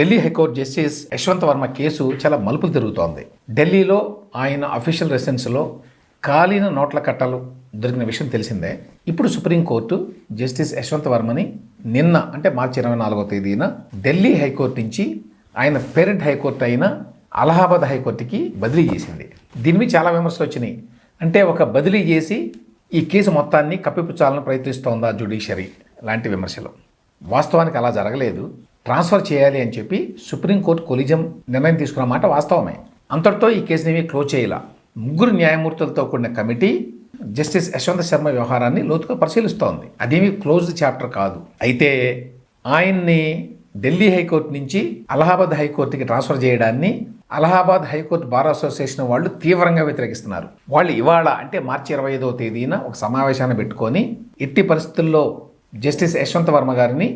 Delhi high court justice Yashwant Varma case చాలా మలుపులు తిరుగుతోంది. ఢిల్లీలో ఆయన అఫీషియల్ రెసిడెన్స్లో కాలిన నోట్ల కట్టలు దొరికిన విషయం తెలిసిందే. ఇప్పుడు సుప్రీంకోర్టు జస్టిస్ యశ్వంత్ వర్మని నిన్న అంటే మార్చి ఇరవై నాలుగో తేదీన ఢిల్లీ హైకోర్టు నుంచి ఆయన పేరెంట్ హైకోర్టు అయిన అలహాబాద్ హైకోర్టుకి బదిలీ చేసింది. దీని మీద చాలా విమర్శలు వచ్చినాయి. అంటే ఒక బదిలీ చేసి ఈ కేసు మొత్తాన్ని కప్పిపుచ్చాలని ప్రయత్నిస్తోందా జ్యుడిషియరీ? లాంటి విమర్శలు. వాస్తవానికి అలా జరగలేదు. ట్రాన్స్ఫర్ చేయాలి అని చెప్పి సుప్రీంకోర్టు కొలిజం నిర్ణయం తీసుకున్న మాట వాస్తవమే. అంతటితో ఈ కేసుని క్లోజ్ చేయాల? ముగ్గురు న్యాయమూర్తులతో కూడిన కమిటీ జస్టిస్ యశ్వంత్ శర్మ వ్యవహారాన్ని లోతుగా పరిశీలిస్తోంది. అదేమి క్లోజ్డ్ చాప్టర్ కాదు. అయితే ఆయన్ని ఢిల్లీ హైకోర్టు నుంచి అలహాబాద్ హైకోర్టుకి ట్రాన్స్ఫర్ చేయడాన్ని అలహాబాద్ హైకోర్టు బార్ అసోసియేషన్ వాళ్ళు తీవ్రంగా వ్యతిరేకిస్తున్నారు. వాళ్ళు ఇవాళ అంటే మార్చి ఇరవై ఐదవ తేదీన ఒక సమావేశాన్ని పెట్టుకొని ఎట్టి పరిస్థితుల్లో జస్టిస్ యశ్వంత్ వర్మ గారిని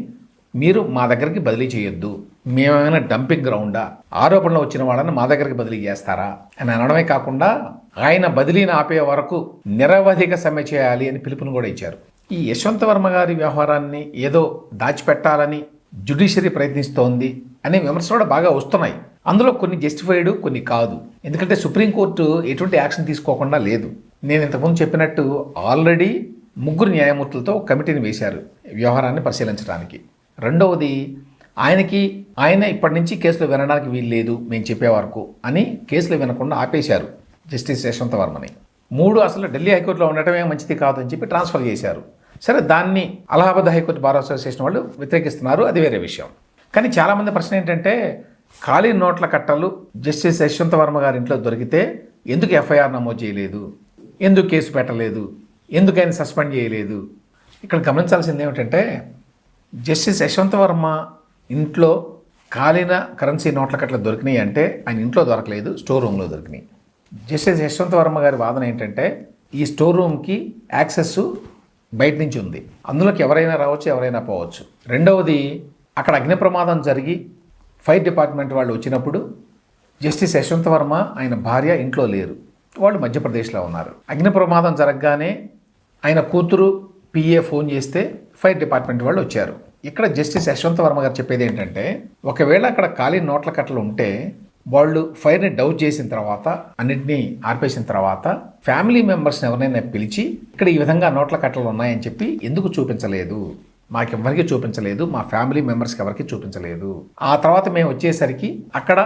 మీరు మా దగ్గరికి బదిలీ చేయొద్దు. మేమేమైనా డంపింగ్ గ్రౌండా ఆరోపణలు వచ్చిన వాళ్ళని మా దగ్గరికి బదిలీ చేస్తారా? అని అనడమే కాకుండా ఆయన బదిలీని ఆపే వరకు నిరవధిక సమ్మె చేయాలి అని పిలుపుని కూడా ఇచ్చారు. ఈ యశ్వంత్ వర్మ గారి వ్యవహారాన్ని ఏదో దాచిపెట్టాలని జ్యుడిషియరీ ప్రయత్నిస్తోంది అనే విమర్శలు కూడా బాగా వస్తున్నాయి. అందులో కొన్ని జస్టిఫైడ్ కొన్ని కాదు. ఎందుకంటే సుప్రీంకోర్టు ఎటువంటి యాక్షన్ తీసుకోకుండా లేదు. నేను ఇంతకుముందు చెప్పినట్టు ఆల్రెడీ ముగ్గురు న్యాయమూర్తులతో కమిటీని వేశారు వ్యవహారాన్ని పరిశీలించడానికి. రెండవది ఆయనకి ఆయన ఇప్పటి నుంచి కేసులు వినడానికి వీలు లేదు మేము చెప్పే వరకు అని కేసులు వినకుండా ఆపేశారు జస్టిస్ యశ్వంత వర్మని. మూడు అసలు ఢిల్లీ హైకోర్టులో ఉండటమే మంచిది కాదు అని చెప్పి ట్రాన్స్ఫర్ చేశారు. సరే దాన్ని అలహాబాద్ హైకోర్టు బార్ అసోసియేషన్ వాళ్ళు వ్యతిరేకిస్తున్నారు అది వేరే విషయం. కానీ చాలామంది ప్రశ్న ఏంటంటే ఖాళీ నోట్ల కట్టలు జస్టిస్ యశ్వంత వర్మ గారి ఇంట్లో దొరికితే ఎందుకు ఎఫ్ఐఆర్ నమోదు చేయలేదు? ఎందుకు కేసు పెట్టలేదు? ఎందుకు ఆయన సస్పెండ్ చేయలేదు? ఇక్కడ గమనించాల్సింది ఏమిటంటే జస్టిస్ యశ్వంత్ వర్మ ఇంట్లో కాలిన కరెన్సీ నోట్ల కట్ల దొరికినాయి అంటే ఆయన ఇంట్లో దొరకలేదు స్టోర్ రూమ్లో దొరికినాయి. జస్టిస్ యశ్వంత్ వర్మ గారి వాదన ఏంటంటే ఈ స్టోర్ రూమ్కి యాక్సెస్ బయట నుంచి ఉంది. అందులోకి ఎవరైనా రావచ్చు ఎవరైనా పోవచ్చు. రెండవది అక్కడ అగ్ని ప్రమాదం జరిగి ఫైర్ డిపార్ట్మెంట్ వాళ్ళు వచ్చినప్పుడు జస్టిస్ యశ్వంత్ వర్మ ఆయన భార్య ఇంట్లో లేరు. వాళ్ళు మధ్యప్రదేశ్లో ఉన్నారు. అగ్ని ప్రమాదం జరగగానే ఆయన కూతురు పిఏ ఫోన్ చేస్తే ఫైర్ డిపార్ట్మెంట్ వాళ్ళు వచ్చారు. ఇక్కడ జస్టిస్ యశ్వంత్ వర్మ గారు చెప్పేది ఏంటంటే ఒకవేళ అక్కడ ఖాళీ నోట్ల కట్టలు ఉంటే వాళ్ళు ఫైర్ని డౌట్ చేసిన తర్వాత అన్నింటినీ ఆర్పేసిన తర్వాత ఫ్యామిలీ మెంబర్స్ని ఎవరైనా పిలిచి ఇక్కడ ఈ విధంగా నోట్ల కట్టలు ఉన్నాయని చెప్పి ఎందుకు చూపించలేదు? మాకెవ్వరికి చూపించలేదు మా ఫ్యామిలీ మెంబర్స్కి ఎవరికి చూపించలేదు. ఆ తర్వాత మేము వచ్చేసరికి అక్కడ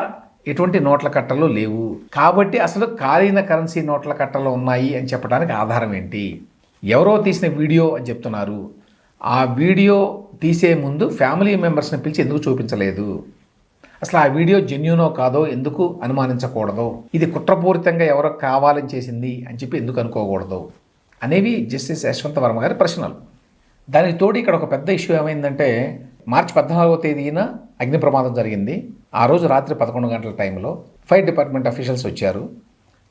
ఎటువంటి నోట్ల కట్టలు లేవు. కాబట్టి అసలు ఖాళీన కరెన్సీ నోట్ల కట్టలు ఉన్నాయి అని చెప్పడానికి ఆధారం ఏంటి? ఎవరో తీసిన వీడియో అని చెప్తున్నారు. ఆ వీడియో తీసే ముందు ఫ్యామిలీ మెంబర్స్ని పిలిచి ఎందుకు చూపించలేదు? అసలు ఆ వీడియో జెన్యునో కాదో ఎందుకు అనుమానించకూడదు? ఇది కుట్రపూరితంగా ఎవరో కావాలని చేసింది అని చెప్పి ఎందుకు అనుకోకూడదు? అనేవి జస్టిస్ యశ్వంత్ వర్మ గారి ప్రశ్నలు. దానికి తోడు ఇక్కడ ఒక పెద్ద ఇష్యూ ఏమైందంటే మార్చి పద్నాలుగవ తేదీన అగ్ని ప్రమాదం జరిగింది. ఆ రోజు రాత్రి పదకొండు గంటల టైంలో ఫైర్ డిపార్ట్మెంట్ అఫీషియల్స్ వచ్చారు.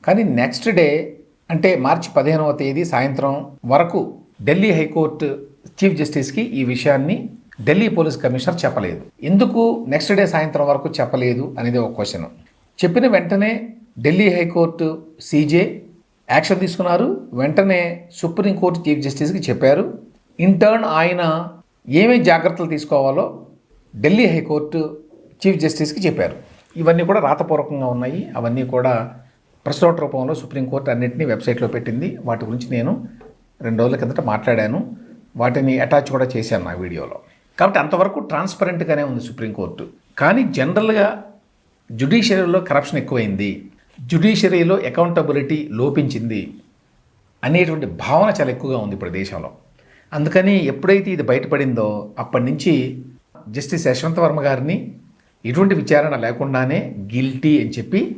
కానీ నెక్స్ట్ డే అంటే మార్చి పదిహేనవ తేదీ సాయంత్రం వరకు ఢిల్లీ హైకోర్టు చీఫ్ జస్టిస్కి ఈ విషయాన్ని ఢిల్లీ పోలీస్ కమిషనర్ చెప్పలేదు. ఎందుకు నెక్స్ట్ డే సాయంత్రం వరకు చెప్పలేదు అనేది ఒక క్వశ్చన్ చెప్పిన వెంటనే ఢిల్లీ హైకోర్టు సీజే యాక్షన్ తీసుకున్నారు. వెంటనే సుప్రీంకోర్టు చీఫ్ జస్టిస్కి చెప్పారు. ఇంటర్న్ ఆయన ఏమేమి జాగ్రత్తలు తీసుకోవాలో ఢిల్లీ హైకోర్టు చీఫ్ జస్టిస్కి చెప్పారు. ఇవన్నీ కూడా రాతపూర్వకంగా ఉన్నాయి. అవన్నీ కూడా ప్రెస్ నోట్ రూపంలో సుప్రీంకోర్టు అన్నింటినీ వెబ్సైట్లో పెట్టింది. వాటి గురించి నేను రెండు రోజుల కిందట మాట్లాడాను. వాటిని అటాచ్ కూడా చేశాను నా వీడియోలో. కాబట్టి అంతవరకు ట్రాన్స్పరెంట్గానే ఉంది సుప్రీంకోర్టు కానీ జనరల్గా జుడిషియరీలో కరప్షన్ ఎక్కువైంది. జుడిషియరీలో అకౌంటబిలిటీ లోపించింది అనేటువంటి భావన చాలా ఎక్కువగా ఉంది ఇప్పుడు దేశంలో. అందుకని ఎప్పుడైతే ఇది బయటపడిందో అప్పటి నుంచి జస్టిస్ యశ్వంత్ వర్మ గారిని ఎటువంటి విచారణ లేకుండానే గిల్టీ అని చెప్పి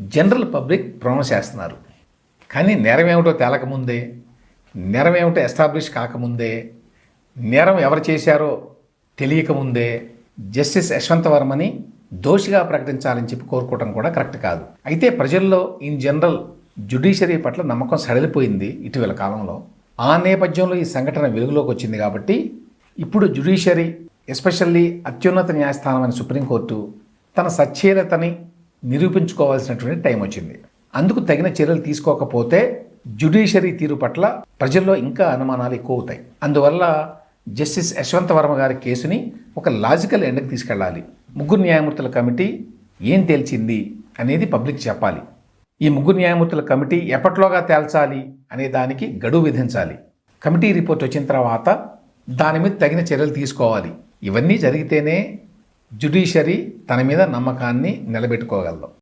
జనరల్ పబ్లిక్ ప్రొనౌన్స్ చేస్తున్నారు. కానీ నేరం ఏమిటో తేలకముందే నేరం ఏమిటో ఎస్టాబ్లిష్ కాకముందే నేరం ఎవరు చేశారో తెలియకముందే జస్టిస్ యశ్వంత్ వర్మని దోషిగా ప్రకటించాలని చెప్పి కోరుకోవడం కూడా కరెక్ట్ కాదు. అయితే ప్రజల్లో ఇన్ జనరల్ జ్యుడిషియరీ పట్ల నమ్మకం సడలిపోయింది ఇటీవల కాలంలో. ఆ నేపథ్యంలో ఈ సంఘటన వెలుగులోకి వచ్చింది కాబట్టి ఇప్పుడు జ్యుడిషియరీ ఎస్పెషల్లీ అత్యున్నత న్యాయస్థానమైన సుప్రీంకోర్టు తన సచ్చేతని నిరూపించుకోవాల్సినటువంటి టైం వచ్చింది. అందుకు తగిన చర్యలు తీసుకోకపోతే జ్యుడిషియరీ తీరు పట్ల ప్రజల్లో ఇంకా అనుమానాలు ఎక్కువ అవుతాయి అందువల్ల జస్టిస్ యశ్వంత వర్మ గారి కేసుని ఒక లాజికల్ ఎండ్కి తీసుకెళ్ళాలి. ముగ్గురు న్యాయమూర్తుల కమిటీ ఏం తేల్చింది అనేది పబ్లిక్ చెప్పాలి. ఈ ముగ్గురు న్యాయమూర్తుల కమిటీ ఎప్పట్లోగా తేల్చాలి అనే దానికి గడువు విధించాలి. కమిటీ రిపోర్ట్ వచ్చిన తర్వాత దాని మీద తగిన చర్యలు తీసుకోవాలి. ఇవన్నీ జరిగితేనే జ్యుడిషియరీ తన మీద నమ్మకాన్ని నిలబెట్టుకోగలదు.